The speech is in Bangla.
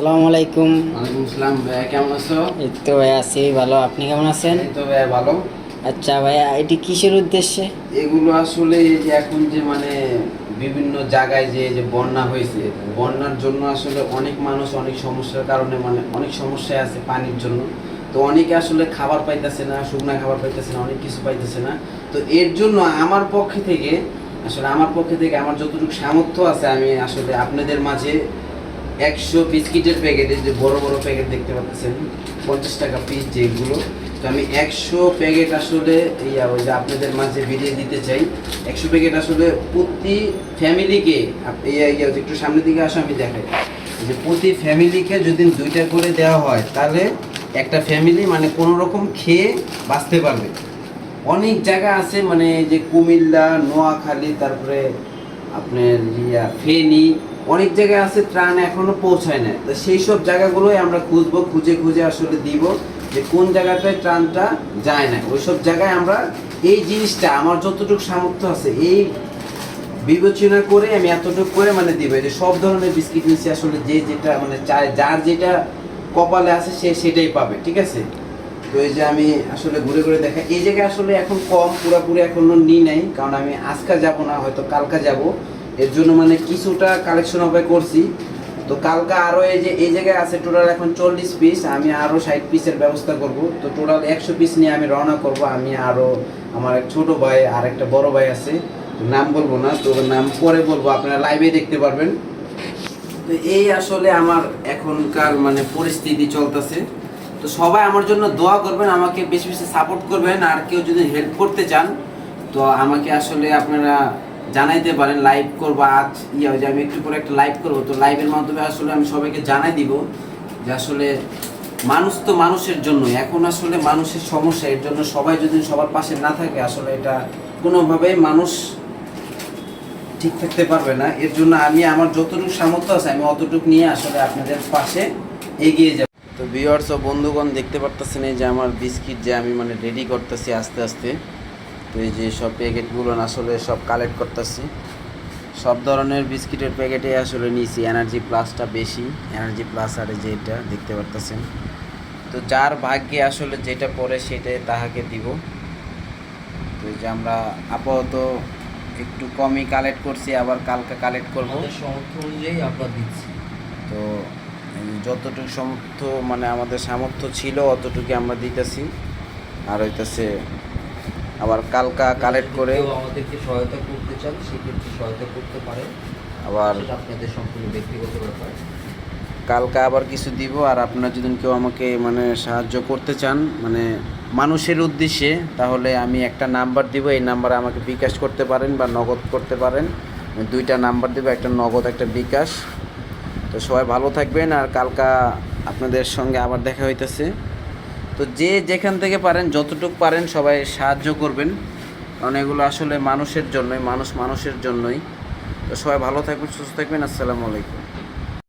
আসসালামু আলাইকুম। ওয়ালাইকুম আসসালাম ভাইয়া কেমন আছো? এই তো ভাই আছি ভালো। আপনি কেমন আছেন? এই তো ভাইয়া ভালো। আচ্ছা ভাইয়া এটি কিসের উদ্দেশ্যে? এগুলো আসলে এই যে এখন যে মানে বিভিন্ন জায়গায় যে যে বন্যা হয়েছে বন্যার জন্য আসলে অনেক মানুষ অনেক সমস্যার কারণে মানে অনেক সমস্যায় আছে পানির জন্য। তো অনেকে আসলে খাবার পাইতেছে না শুকনা খাবার পাইতেছে না অনেক কিছু পাইতেছে না। তো এর জন্য আমার পক্ষে থেকে আসলে আমার পক্ষে থেকে আমার যতটুকু সামর্থ্য আছে আমি আসলে আপনাদের মাঝে একশো বিস্কিটের প্যাকেটে যে বড় বড় প্যাকেট দেখতে পাচ্ছেন, পঞ্চাশ টাকা পিস যেগুলো। তো আমি একশো প্যাকেট আসলে, ইয়া যে আপনাদের মাঝে বিলিয়ে দিতে চাই। একশো প্যাকেট আসলে প্রতি ফ্যামিলিকে একটু সামনের দিকে আসো, আমি দেখাই। যে প্রতি ফ্যামিলিকে যদি দুইটা করে দেওয়া হয়, তাহলে একটা ফ্যামিলি মানে কোনো রকম খেয়ে বাঁচতে পারবে। অনেক জায়গা আছে মানে যে কুমিল্লা, নোয়াখালী, তারপরে আপনার ইয়া, ফেনী অনেক জায়গায় আছে, ত্রাণ এখনও পৌঁছায় না তো সেই সব জায়গাগুলোই আমরা খুঁজবো, খুঁজে খুঁজে আসলে দিব যে কোন জায়গাটায় ত্রাণটা যায় না ওই সব জায়গায় আমরা এই জিনিসটা, আমার যতটুকু সামর্থ্য আছে, এই বিবেচনা করে আমি এতটুকু করে মানে দিব। যে সব ধরনের বিস্কিট নিচ্ছি আসলে যে যেটা মানে চায়, যার যেটা কপালে আছে সে সেটাই পাবে, ঠিক আছে? তো এই যে আমি আসলে ঘুরে ঘুরে দেখা, এই জায়গায় আসলে এখন কম, পুরোপুরি এখনও নি নাই, কারণ আমি আজকে যাব না, হয়তো কালকে যাব। এর জন্য মানে কিছুটা কালেকশন হবে করছি। তো কালকে আরও এই যে, এই জায়গায় আছে টোটাল এখন চল্লিশ পিস আমি আরও ষাট পিসের ব্যবস্থা করব। তো টোটাল একশো পিস নিয়ে আমি রওনা করব। আমি আরও আমার এক ছোট ভাই আর একটা বড় ভাই আছে নাম বলব না, তো নাম পরে বলব, আপনারা লাইভে দেখতে পারবেন। তো এই আসলে আমার এখনকার মানে পরিস্থিতি চলতেছে। তো সবাই আমার জন্য দোয়া করবেন, আমাকে বেশি বেশি সাপোর্ট করবেন, আর কেউ যদি হেল্প করতে চান, তো আমাকে আসলে আপনারা জানাইতে পারেন লাইভ করব। আজ ইয়ে যে আমি একটু পরে একটা লাইভ করব। তো লাইভের মাধ্যমে আসলে আমি সবাইকে জানাই দিব যে আসলে মানুষ তো মানুষের জন্য এখন আসলে মানুষের সমস্যা, এর জন্য সবাই যদি সবার পাশে না থাকে, আসলে এটা কোনোভাবেই মানুষ ঠিক থাকতে পারবে না। এর জন্য আমি আমার যতটুকু সামর্থ্য আছে, আমি অতটুকু নিয়ে আসলে আপনাদের পাশে এগিয়ে যাব। তো ভিউয়ার্স ও বন্ধুগণ দেখতে পারতেছেন এই যে আমার বিস্কিট যে আমি মানে রেডি করতেছি আস্তে আস্তে। তো এই যে সব প্যাকেটগুলো আসলে সব কালেক্ট করতেছি। সব ধরনের বিস্কিটের প্যাকেটে আসলে নিয়েছি এনার্জি প্লাসটা বেশি। এনার্জি প্লাস আর যে এটা দেখতে পারতেছেন। তো যার ভাগ্যে আসলে যেটা পড়ে সেটাই তাহাকে দিব। তো এই যে আমরা আপাতত একটু কমই কালেক্ট করছি আবার কালকে কালেক্ট করব। সামর্থ্য অনুযায়ী আমরা দিচ্ছি। তো যতটুকু সামর্থ্য মানে আমাদের সামর্থ্য ছিল অতটুকু আমরা দিতেছি। আর হইতেছে আবার কালকা কালেক্ট করে আমাদেরকে সহায়তা করতে চান সেক্ষেত্রে সহায়তা করতে পারে আবার আপনাদের সম্পূর্ণ ব্যক্তিগত ব্যাপার। কালকা আবার কিছু দিব আর আপনারা যদি কেউ আমাকে মানে সাহায্য করতে চান মানে মানুষের উদ্দেশ্যে তাহলে আমি একটা নাম্বার দিব। এই নাম্বারে আমাকে বিকাশ করতে পারেন বা নগদ করতে পারেন। দুইটা নাম্বার দেবো একটা নগদ একটা বিকাশ। তো সবাই ভালো থাকবেন আর কালকা আপনাদের সঙ্গে আবার দেখা হইতেছে। তো যে যেখান থেকে পারেন, যতটুকু পারেন সবাই সাহায্য করবেন। কারণ এগুলো আসলে মানুষের জন্যই, মানুষ মানুষের জন্যই। তো সবাই ভালো থাকবেন, সুস্থ থাকবেন। আসসালামু আলাইকুম।